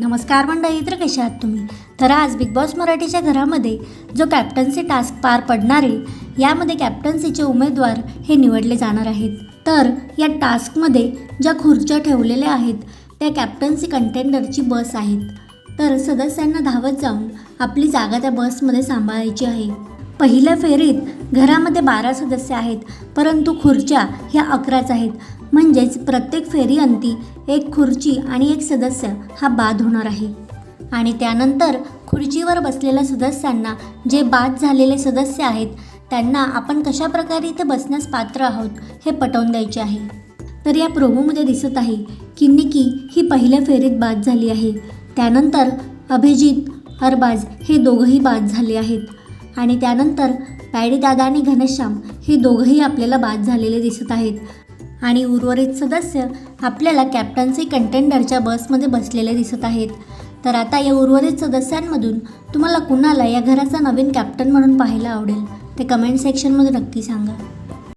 नमस्कार मंडळी तर कशा आहात तुम्ही? तर आज बिग बॉस मराठीच्या घरामध्ये जो कॅप्टन्सी टास्क पार पडणार आहे यामध्ये कॅप्टन्सीचे उमेदवार हे निवडले जाणार आहेत. तर या टास्कमध्ये ज्या खुर्च्या ठेवलेल्या आहेत त्या कॅप्टन्सी कंटेंडरची बस आहेत. तर सदस्यांना धावत जाऊन आपली जागा त्या बसमध्ये सांभाळायची आहे. पहिल्या फेरीत घरामध्ये बारा सदस्य आहेत परंतु खुर्च्या ह्या अकराच आहेत. म्हणजेच प्रत्येक फेरी अंती एक खुर्ची आणि एक सदस्य हा बाद होणार आहे. आणि त्यानंतर खुर्चीवर बसलेल्या सदस्यांना जे बाद झालेले सदस्य आहेत त्यांना आपण कशा प्रकारे इथे बसण्यास पात्र आहोत हे पटवून द्यायचे आहे. तर या प्रोमोमध्ये दिसत आहे की निकी ही पहिल्या फेरीत बाद झाली आहे. त्यानंतर अभिजित अरबाज हे दोघंही बाद झाले आहेत. आणि त्यानंतर पॅडी दादा आणि घनश्याम हे दोघंही आपल्याला बाद झालेले दिसत आहेत. आणि उर्वरित सदस्य आपल्याला कॅप्टन्सी कंटेंडरच्या बसमध्ये बसलेले दिसत आहेत. तर आता या उर्वरित सदस्यांमधून तुम्हाला कुणाला या घराचा नवीन कॅप्टन म्हणून पाहायला आवडेल? ते कमेंट सेक्शनमध्ये नक्की सांगा.